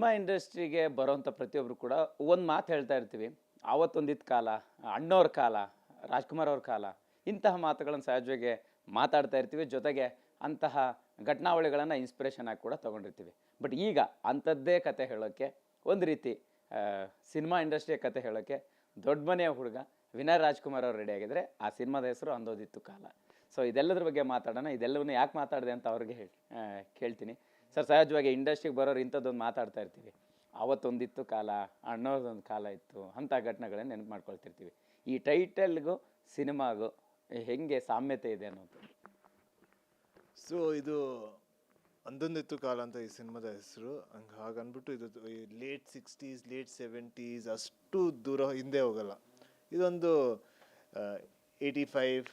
Cinema ಇಂಡಸ್ಟ್ರಿಗೆ ಬರೋಂಥ ಪ್ರತಿಯೊಬ್ಬರು ಕೂಡ ಒಂದು ಮಾತು ಹೇಳ್ತಾ ಇರ್ತೀವಿ. ಆವತ್ತೊಂದಿದ್ದ ಕಾಲ ಅಣ್ಣವ್ರ ಕಾಲ, ರಾಜ್ಕುಮಾರ್ ಅವ್ರ ಕಾಲ, ಇಂತಹ ಮಾತುಗಳನ್ನು ಸಹಜವಾಗಿ ಮಾತಾಡ್ತಾ ಇರ್ತೀವಿ. ಜೊತೆಗೆ ಅಂತಹ ಘಟನಾವಳಿಗಳನ್ನು ಇನ್ಸ್ಪಿರೇಷನ್ ಆಗಿ ಕೂಡ ತೊಗೊಂಡಿರ್ತೀವಿ. ಬಟ್ ಈಗ ಅಂಥದ್ದೇ ಕತೆ ಹೇಳೋಕ್ಕೆ ಒಂದು ರೀತಿ ಸಿನಿಮಾ ಇಂಡಸ್ಟ್ರಿಯ ಕತೆ ಹೇಳೋಕ್ಕೆ ದೊಡ್ಡ ಮನೆಯ ಹುಡುಗ ವಿನಯ್ ರಾಜ್ಕುಮಾರ್ ಅವರು ರೆಡಿ ಆಗಿದ್ರೆ ಆ ಸಿನಿಮಾದ ಹೆಸರು ಅಂದೋದಿತ್ತು ಕಾಲ. ಸೊ ಇದೆಲ್ಲದ್ರ ಬಗ್ಗೆ ಮಾತಾಡೋಣ. ಇದೆಲ್ಲವನ್ನು ಯಾಕೆ ಮಾತಾಡಿದೆ ಅಂತ ಅವ್ರಿಗೆ ಹೇಳಿ ಕೇಳ್ತೀನಿ. ಸರ್, ಸಹಜವಾಗಿ ಇಂಡಸ್ಟ್ರಿಗೆ ಬರೋರು ಇಂಥದ್ದೊಂದು ಮಾತಾಡ್ತಾ ಇರ್ತೀವಿ. ಅವತ್ತೊಂದಿತ್ತು ಕಾಲ ಅಣ್ಣವ್ರದ್ದೊಂದು ಕಾಲ ಇತ್ತು, ಅಂಥ ಘಟನೆಗಳನ್ನು ನೆನಪು ಮಾಡ್ಕೊಳ್ತಿರ್ತೀವಿ. ಈ ಟೈಟಲ್ಗೂ, ಸಿನಿಮಾಗೂ ಹೆಂಗೆ ಸಾಮ್ಯತೆ ಇದೆ ಅನ್ನೋದು. ಸೊ ಇದು ಅಂದೊಂದಿತ್ತು ಕಾಲ ಅಂತ ಈ ಸಿನಿಮಾದ ಹೆಸರು. ಹಂಗೆ, ಹಾಗನ್ಬಿಟ್ಟು ಇದು ಲೇಟ್ ಸಿಕ್ಸ್ಟೀಸ್, ಲೇಟ್ ಸೆವೆಂಟೀಸ್ ಅಷ್ಟು ದೂರ ಹಿಂದೆ ಹೋಗಲ್ಲ. ಇದೊಂದು ಏಯ್ಟಿ ಫೈವ್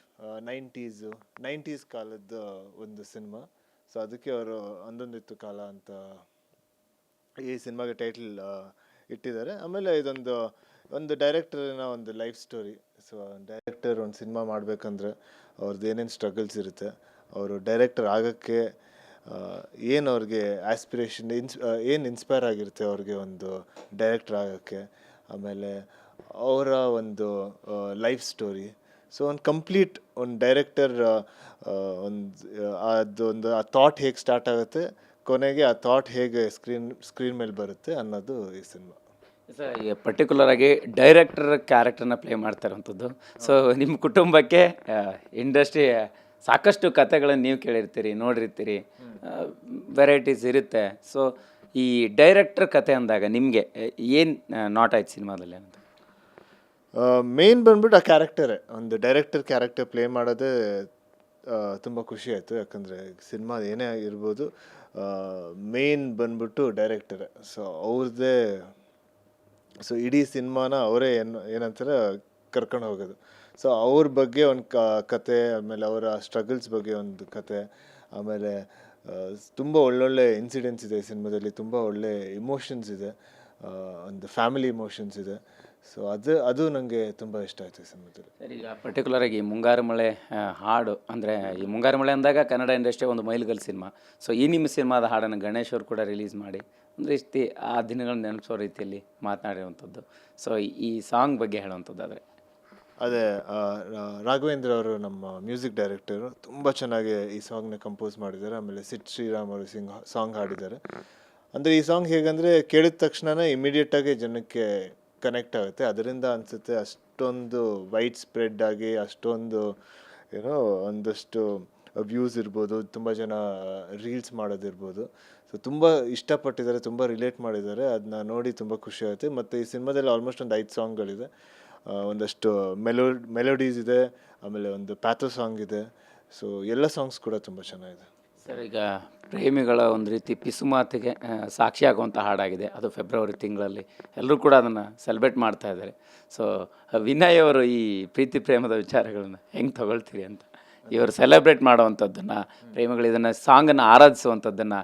ನೈಂಟೀಸು, ನೈಂಟೀಸ್ ಕಾಲದ ಒಂದು ಸಿನಿಮಾ. ಸೊ ಅದಕ್ಕೆ ಅವರು ಅಂದೊಂದಿತ್ತು ಕಾಲ ಅಂತ ಈ ಸಿನಿಮಾಗೆ ಟೈಟಲ್ ಇಟ್ಟಿದ್ದಾರೆ. ಆಮೇಲೆ ಇದೊಂದು, ಒಂದು ಡೈರೆಕ್ಟರ್ನ ಒಂದು ಲೈಫ್ ಸ್ಟೋರಿ ಸೊ ಡೈರೆಕ್ಟರ್ ಒಂದು ಸಿನಿಮಾ ಮಾಡಬೇಕಂದ್ರೆ ಅವ್ರದ್ದು ಏನೇನು ಸ್ಟ್ರಗಲ್ಸ್ ಇರುತ್ತೆ, ಅವರು ಡೈರೆಕ್ಟರ್ ಆಗೋಕ್ಕೆ ಏನು ಅವ್ರಿಗೆ ಆಸ್ಪಿರೇಷನ್ ಇನ್ಸ್ ಏನು ಇನ್ಸ್ಪೈರ್ ಆಗಿರುತ್ತೆ ಅವ್ರಿಗೆ ಒಂದು ಡೈರೆಕ್ಟರ್ ಆಗೋಕ್ಕೆ. ಆಮೇಲೆ ಅವರ ಒಂದು ಲೈಫ್ ಸ್ಟೋರಿ ಸೊ ಒಂದು ಕಂಪ್ಲೀಟ್ ಒಂದು ಡೈರೆಕ್ಟರ್ ಒಂದು ಅದೊಂದು, ಆ ಥಾಟ್ ಹೇಗೆ ಸ್ಟಾರ್ಟ್ ಆಗುತ್ತೆ, ಕೊನೆಗೆ ಆ ಥಾಟ್ ಹೇಗೆ ಸ್ಕ್ರೀನ್ ಸ್ಕ್ರೀನ್ ಮೇಲೆ ಬರುತ್ತೆ ಅನ್ನೋದು ಈ ಸಿನಿಮಾ ಸರ್ ಪರ್ಟಿಕ್ಯುಲರ್ ಆಗಿ ಡೈರೆಕ್ಟರ್ ಕ್ಯಾರೆಕ್ಟರ್ನ ಪ್ಲೇ ಮಾಡ್ತಾ ಇರೋಂಥದ್ದು ಸೊ ನಿಮ್ಮ ಕುಟುಂಬಕ್ಕೆ ಇಂಡಸ್ಟ್ರಿ ಸಾಕಷ್ಟು ಕಥೆಗಳನ್ನು ನೀವು ಕೇಳಿರ್ತೀರಿ, ನೋಡಿರ್ತೀರಿ ವೆರೈಟೀಸ್ ಇರುತ್ತೆ. ಸೊ ಈ ಡೈರೆಕ್ಟರ್ ಕತೆ ಅಂದಾಗ ನಿಮಗೆ, ಏನು ನಾಟ್ ಆಯ್ತು ಸಿನಿಮಾದಲ್ಲಿ ಅಂತ? ಮೇನ್ ಬಂದ್ಬಿಟ್ಟು ಆ ಕ್ಯಾರೆಕ್ಟರೇ ಒಂದು ಡೈರೆಕ್ಟರ್ ಕ್ಯಾರೆಕ್ಟರ್ ಪ್ಲೇ ಮಾಡೋದೇ ತುಂಬ ಖುಷಿ ಆಯಿತು. ಯಾಕಂದರೆ ಸಿನಿಮಾ ಏನೇ ಇರ್ಬೋದು ಮೇನ್ ಬಂದ್ಬಿಟ್ಟು ಡೈರೆಕ್ಟರೇ ಸೊ ಅವ್ರದ್ದೇ ಸೊ ಇಡೀ ಸಿನಿಮಾನ ಅವರೇ ಏನು, ಏನಂತಾರೆ, ಕರ್ಕೊಂಡು ಹೋಗೋದು. ಸೊ ಅವ್ರ ಬಗ್ಗೆ ಒಂದು ಕ, ಕತೆ, ಆಮೇಲೆ ಅವರ ಸ್ಟ್ರಗಲ್ಸ್ ಬಗ್ಗೆ ಒಂದು ಕತೆ, ಆಮೇಲೆ ತುಂಬ ಒಳ್ಳೊಳ್ಳೆ ಇನ್ಸಿಡೆಂಟ್ಸ್ ಇದೆ ಸಿನಿಮಾದಲ್ಲಿ ತುಂಬ ಒಳ್ಳೆ ಇಮೋಷನ್ಸ್ ಇದೆ ಒಂದು ಫ್ಯಾಮಿಲಿ ಇಮೋಷನ್ಸ್ ಇದೆ. ಸೊ ಅದು ಅದು ನನಗೆ ತುಂಬ ಇಷ್ಟ ಆಯಿತು ಈ ಸಿನಿಮಾದಲ್ಲಿ. ಸರ್ ಈಗ ಪರ್ಟಿಕ್ಯುಲರ್ ಆಗಿ ಮುಂಗಾರು ಮಳೆ ಆ, ಹಾಡು ಅಂದರೆ ಈ ಮುಂಗಾರು ಮಳೆ ಅಂದಾಗ ಕನ್ನಡ ಇಂಡಸ್ಟ್ರಿ ಒಂದು ಮೈಲ್ಗಲ್ ಸಿನಿಮಾ. ಸೊ ಈ ನಿಮ್ಮ ಸಿನಿಮಾದ ಹಾಡನ್ನು ಗಣೇಶ್ ಅವರು ಕೂಡ ರಿಲೀಸ್ ಮಾಡಿ ಒಂದು ರೀತಿ ಆ ದಿನಗಳನ್ನ ನೆನಪಿಸೋ ರೀತಿಯಲ್ಲಿ ಮಾತನಾಡಿರುವಂಥದ್ದು. ಸೊ ಈ ಸಾಂಗ್ ಬಗ್ಗೆ ಹೇಳುವಂಥದ್ದು ಆದರೆ ಅದೇ ಆ, ರಾ- ರಾಘವೇಂದ್ರ ಅವರು ನಮ್ಮ ಮ್ಯೂಸಿಕ್ ಡೈರೆಕ್ಟರು ತುಂಬ ಚೆನ್ನಾಗಿ ಈ ಸಾಂಗ್ನ ಕಂಪೋಸ್ ಮಾಡಿದ್ದಾರೆ. ಆಮೇಲೆ ಸಿಟ್ ಶ್ರೀರಾಮ್ ಅವರು ಸಿಂಗ್ ಸಾಂಗ್ ಹಾಡಿದ್ದಾರೆ. ಅಂದರೆ ಈ ಸಾಂಗ್ ಹೇಗಂದರೆ ಕೇಳಿದ ತಕ್ಷಣನೇ ಇಮಿಡಿಯೇಟಾಗಿ ಜನಕ್ಕೆ ಕನೆಕ್ಟ್ ಆಗುತ್ತೆ. ಅದರಿಂದ ಅನಿಸುತ್ತೆ ಅಷ್ಟೊಂದು ವೈಡ್ ಸ್ಪ್ರೆಡ್ ಆಗಿ ಅಷ್ಟೊಂದು ಏನೋ ಒಂದಷ್ಟು ವ್ಯೂಸ್ ಇರ್ಬೋದು, ತುಂಬ ಜನ ರೀಲ್ಸ್ ಮಾಡೋದಿರ್ಬೋದು. ಸೊ ತುಂಬ ಇಷ್ಟಪಟ್ಟಿದ್ದಾರೆ, ತುಂಬ ರಿಲೇಟ್ ಮಾಡಿದ್ದಾರೆ. ಅದನ್ನ ನೋಡಿ ತುಂಬ ಖುಷಿ ಆಗುತ್ತೆ. ಮತ್ತು ಈ ಸಿನಿಮಾದಲ್ಲಿ ಆಲ್ಮೋಸ್ಟ್ ಒಂದು ಐದು ಸಾಂಗ್ಗಳಿದೆ ಒಂದಷ್ಟು ಮೆಲೋ ಮೆಲೋಡೀಸ್ ಇದೆ, ಆಮೇಲೆ ಒಂದು ಪ್ಯಾಥೋ ಸಾಂಗ್ ಇದೆ. ಸೊ ಎಲ್ಲ ಸಾಂಗ್ಸ್ ಕೂಡ ತುಂಬ ಚೆನ್ನಾಗಿದೆ. ಸರ್, ಈಗ ಪ್ರೇಮಿಗಳ ಒಂದು ರೀತಿ ಪಿಸುಮಾತಿಗೆ ಸಾಕ್ಷಿಯಾಗುವಂಥ ಹಾಡಾಗಿದೆ. ಅದು ಫೆಬ್ರವರಿ ತಿಂಗಳಲ್ಲಿ ಎಲ್ಲರೂ ಕೂಡ ಅದನ್ನು ಸೆಲೆಬ್ರೇಟ್ ಮಾಡ್ತಾ ಇದ್ದಾರೆ. ಸೊ ವಿನಯ್ ಅವರು ಈ ಪ್ರೀತಿ ಪ್ರೇಮದ ವಿಚಾರಗಳನ್ನು ಹೆಂಗೆ ತಗೊಳ್ತೀರಿ ಅಂತ. ಇವರು ಸೆಲೆಬ್ರೇಟ್ ಮಾಡುವಂಥದ್ದನ್ನು, ಪ್ರೇಮಿಗಳು ಇದನ್ನು ಸಾಂಗನ್ನು ಆರಾಧಿಸುವಂಥದ್ದನ್ನು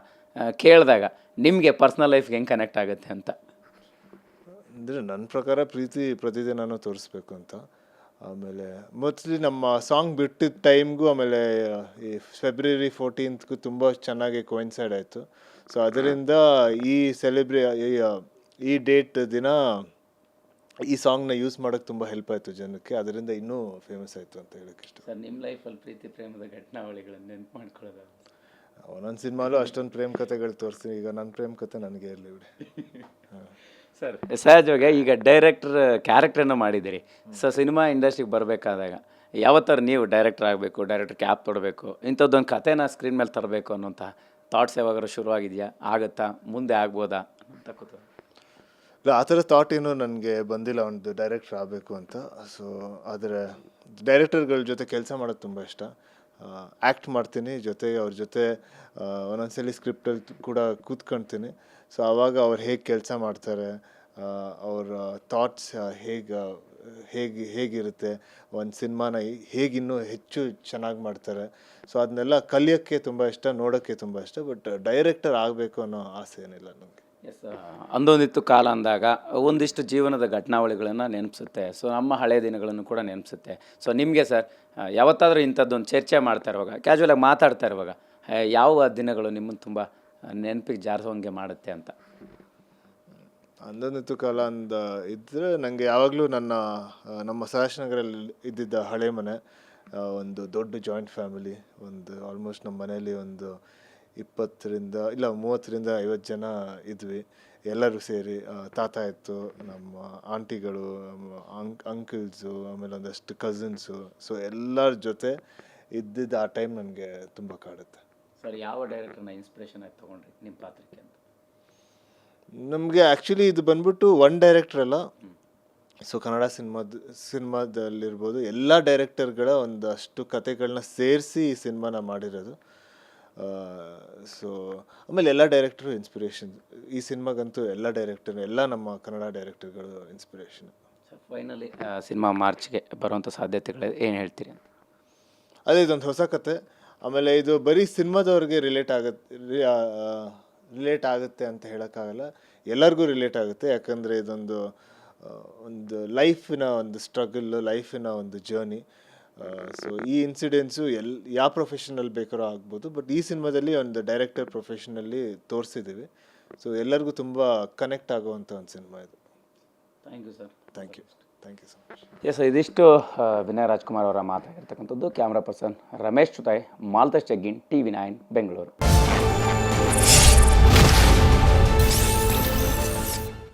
ಕೇಳಿದಾಗ ನಿಮಗೆ ಪರ್ಸ್ನಲ್ ಲೈಫ್ಗೆ ಹೆಂಗೆ ಕನೆಕ್ಟ್ ಆಗುತ್ತೆ ಅಂತ. ಅಂದರೆ ನನ್ನ ಪ್ರಕಾರ ಪ್ರೀತಿ ಪ್ರತಿದಿನನೂ ತೋರಿಸ್ಬೇಕು ಅಂತ. ಆಮೇಲೆ ಮೋಸ್ಟ್ಲಿ ನಮ್ಮ ಸಾಂಗ್ ಬಿಟ್ಟಿದ್ದ ಟೈಮ್ಗೂ ಆಮೇಲೆ ಈ ಫೆಬ್ರವರಿ ಫೋರ್ಟೀನ್ತ್ಗೂ ತುಂಬ ಚೆನ್ನಾಗಿ ಕೋಯಿನ್ಸೈಡ್ ಆಯಿತು. ಸೊ ಅದರಿಂದ ಈ ಸೆಲೆಬ್ರಿ ಈ ಡೇಟ್ ದಿನ ಈ ಸಾಂಗ್ನ ಯೂಸ್ ಮಾಡೋಕ್ಕೆ ತುಂಬ ಹೆಲ್ಪ್ ಆಯಿತು ಜನಕ್ಕೆ. ಅದರಿಂದ ಇನ್ನೂ ಫೇಮಸ್ ಆಯಿತು ಅಂತ ಹೇಳಕ್ಕೆ ಇಷ್ಟ. ಸರ್ ನಿಮ್ಮ ಲೈಫಲ್ಲಿ ಪ್ರೀತಿ ಪ್ರೇಮದ ಘಟನಾವಳಿಗಳನ್ನು ನೆನಪು ಮಾಡ್ಕೊಳ್ಳೋದು ಒಂದೊಂದು ಸಿನಿಮಾಲೂ ಅಷ್ಟೊಂದು ಪ್ರೇಮ್ ಕಥೆಗಳು ತೋರಿಸ್ತೀನಿ ಈಗ ನನ್ನ ಪ್ರೇಮ್ ಕಥೆ ನನಗೆ ಇರಲಿ ಬಿಡಿ. ಹಾಂ ಸಹಜವಾಗಿ ಈಗ ಡೈರೆಕ್ಟರ್ ಕ್ಯಾರೆಕ್ಟರ್ನ ಮಾಡಿದ್ದೀರಿ. ಸೊ ಸಿನಿಮಾ ಇಂಡಸ್ಟ್ರಿಗೆ ಬರಬೇಕಾದಾಗ ಯಾವತ್ತಾರು ನೀವು ಡೈರೆಕ್ಟರ್ ಆಗಬೇಕು ಡೈರೆಕ್ಟರ್ ಕ್ಯಾಪ್ ತೊಡಬೇಕು ಇಂಥದ್ದೊಂದು ಕಥೆನ ಸ್ಕ್ರೀನ್ ಮೇಲೆ ತರಬೇಕು ಅನ್ನೋಂಥ ಥಾಟ್ಸ್ ಯಾವಾಗಾರು ಶುರುವಾಗಿದೆಯಾ? ಆಗುತ್ತಾ? ಮುಂದೆ ಆಗ್ಬೋದಾ? ಅಂತ ಕೂತು. ಇಲ್ಲ ಆ ಥರ ಥಾಟ್ ಏನು ನನಗೆ ಬಂದಿಲ್ಲ ಒಂದು ಡೈರೆಕ್ಟ್ರ್ ಆಗಬೇಕು ಅಂತ. ಸೊ ಆದರೆ ಡೈರೆಕ್ಟರ್ಗಳ ಜೊತೆ ಕೆಲಸ ಮಾಡೋದು ತುಂಬ ಇಷ್ಟ. ಆ್ಯಕ್ಟ್ ಮಾಡ್ತೀನಿ. ಜೊತೆಗೆ ಅವ್ರ ಜೊತೆ ಒಂದೊಂದ್ಸಲಿ ಸ್ಕ್ರಿಪ್ಟಲ್ಲಿ ಕೂಡ ಕೂತ್ಕೊಳ್ತೀನಿ ಸೊ ಆವಾಗ ಅವ್ರು ಹೇಗೆ ಕೆಲಸ ಮಾಡ್ತಾರೆ ಅವ್ರ ಥಾಟ್ಸ್ ಹೇಗೆ ಹೇಗೆ, ಹೇಗಿರುತ್ತೆ, ಒಂದು ಸಿನಿಮಾನ ಹೇಗಿನ್ನೂ ಹೆಚ್ಚು ಚೆನ್ನಾಗಿ ಮಾಡ್ತಾರೆ. ಸೊ ಅದನ್ನೆಲ್ಲ ಕಲಿಯೋಕ್ಕೆ ತುಂಬ ಇಷ್ಟ, ನೋಡೋಕ್ಕೆ ತುಂಬ ಇಷ್ಟ ಬಟ್ ಡೈರೆಕ್ಟರ್ ಆಗಬೇಕು ಅನ್ನೋ ಆಸೆ ಏನಿಲ್ಲ ನನಗೆ ಎಸ್ ಅಂದೊಂದಿತ್ತು ಕಾಲ ಅಂದಾಗ ಒಂದಿಷ್ಟು ಜೀವನದ ಘಟನಾವಳಿಗಳನ್ನು ನೆನಪಿಸುತ್ತೆ. ಸೊ ನಮ್ಮ ಹಳೆಯ ದಿನಗಳನ್ನು ಕೂಡ ನೆನಪಿಸುತ್ತೆ. ಸೊ ನಿಮಗೆ ಸರ್ ಯಾವತ್ತಾದರೂ ಇಂಥದ್ದೊಂದು ಚರ್ಚೆ ಮಾಡ್ತಾ ಇರುವಾಗ ಕ್ಯಾಶುವಲಾಗಿ ಮಾತಾಡ್ತಾ ಇರುವಾಗ ಯಾವ ದಿನಗಳು ನಿಮ್ಮನ್ನು ತುಂಬ ನೆನಪಿಗೆ ಜಾರಿಸೋಂಗೆ ಮಾಡುತ್ತೆ ಅಂತ? ಅಂದೊಂದಿತ್ತು ಕಾಲ ಅಂದ ಇದ್ದರೆ ನನಗೆ ಯಾವಾಗಲೂ ನನ್ನ ನಮ್ಮ ಸಹಸ್ನಗರಲ್ಲಿ ಇದ್ದಿದ್ದ ಹಳೆ ಮನೆ ಒಂದು ದೊಡ್ಡ ಜಾಯಿಂಟ್ ಫ್ಯಾಮಿಲಿ ಒಂದು ಆಲ್ಮೋಸ್ಟ್ ನಮ್ಮ ಮನೆಯಲ್ಲಿ ಒಂದು ಇಪ್ಪತ್ತರಿಂದ ಇಲ್ಲ ಮೂವತ್ತರಿಂದ ಐವತ್ತು ಜನ ಇದ್ವಿ. ಎಲ್ಲರೂ ಸೇರಿ ತಾತ ಇತ್ತು ನಮ್ಮ ಆಂಟಿಗಳು ಅಂಕ್ ಅಂಕಲ್ಸು ಆಮೇಲೆ ಒಂದಷ್ಟು ಕಸಿನ್ಸು. ಸೊ ಎಲ್ಲರ ಜೊತೆ ಇದ್ದಿದ್ದ ಆ ಟೈಮ್ ನನಗೆ ತುಂಬ ಕಾಡುತ್ತೆ. ಸರ್ ಯಾವ ಡೈರೆಕ್ಟರ್ನ ಇನ್ಸ್ಪಿರೇಷನ್ ಆಗಿ ತೊಗೊಂಡ್ರಿ ನಿಮ್ಮ ಪಾತ್ರಕ್ಕೆ ಅಂತ? ನಮಗೆ ಆ್ಯಕ್ಚುಲಿ ಇದು ಬಂದ್ಬಿಟ್ಟು ಒನ್ ಡೈರೆಕ್ಟರ್ ಅಲ್ಲ. ಸೊ ಕನ್ನಡ ಸಿನಿಮಾದ ಸಿನಿಮಾದಲ್ಲಿರ್ಬೋದು ಎಲ್ಲ ಡೈರೆಕ್ಟರ್ಗಳ ಒಂದಷ್ಟು ಕತೆಗಳನ್ನ ಸೇರಿಸಿ ಈ ಸಿನಿಮಾನ ಮಾಡಿರೋದು. ಸೊ ಆಮೇಲೆ ಎಲ್ಲ ಡೈರೆಕ್ಟರು ಇನ್ಸ್ಪಿರೇಷನ್ ಈ ಸಿನಿಮಾಗಂತೂ ಎಲ್ಲ ಡೈರೆಕ್ಟರ್ ಎಲ್ಲ ನಮ್ಮ ಕನ್ನಡ ಡೈರೆಕ್ಟರ್ಗಳು ಇನ್ಸ್ಪಿರೇಷನ್ ಫೈನಲಿ ಸಿನಿಮಾ ಮಾರ್ಚ್ಗೆ ಬರುವಂಥ ಸಾಧ್ಯತೆಗಳು ಏನು ಹೇಳ್ತೀರಿ ಅಂತ? ಅದೇ ಇದೊಂದು ಹೊಸ ಕತೆ. ಆಮೇಲೆ ಇದು ಬರೀ ಸಿನಿಮಾದವ್ರಿಗೆ ರಿಲೇಟ್ ಆಗತ್ತೆ ರಿಲೇಟ್ ಆಗುತ್ತೆ ಅಂತ ಹೇಳೋಕ್ಕಾಗಲ್ಲ. ಎಲ್ಲರಿಗೂ ರಿಲೇಟ್ ಆಗುತ್ತೆ. ಯಾಕಂದರೆ ಇದೊಂದು ಒಂದು ಲೈಫಿನ ಒಂದು ಸ್ಟ್ರಗಲ್ ಲೈಫಿನ ಒಂದು ಜರ್ನಿ ಸೊ ಈ ಇನ್ಸಿಡೆನ್ಸು ಎಲ್ ಯಾವ ಪ್ರೊಫೆಷನಲ್ಲಿ ಬೇಕಾದ್ರೂ ಆಗ್ಬೋದು ಬಟ್ ಈ ಸಿನಿಮಾದಲ್ಲಿ ಒಂದು ಡೈರೆಕ್ಟರ್ ಪ್ರೊಫೆಷನಲ್ಲಿ ತೋರಿಸಿದ್ದೀವಿ. ಸೊ ಎಲ್ಲರಿಗೂ ತುಂಬ ಕನೆಕ್ಟ್ ಆಗುವಂಥ ಒಂದು ಸಿನಿಮಾ ಇದು. Thank you sir thank you thank you so much yes ಇದಿಷ್ಟು ವಿನಯ್ ರಾಜ್ಕುಮಾರ್ ಅವರ ಮಾತಾಡಿರ್ತಕ್ಕಂಥದ್ದು ಕ್ಯಾಮ್ರಾ ಪರ್ಸನ್ ರಮೇಶ್ ಚುತಾಯ್ ಮಾಲ್ತಾ ಜಗ್ಗಿನ್ ಟಿ ವಿ ನೈನ್ ಬೆಂಗಳೂರು.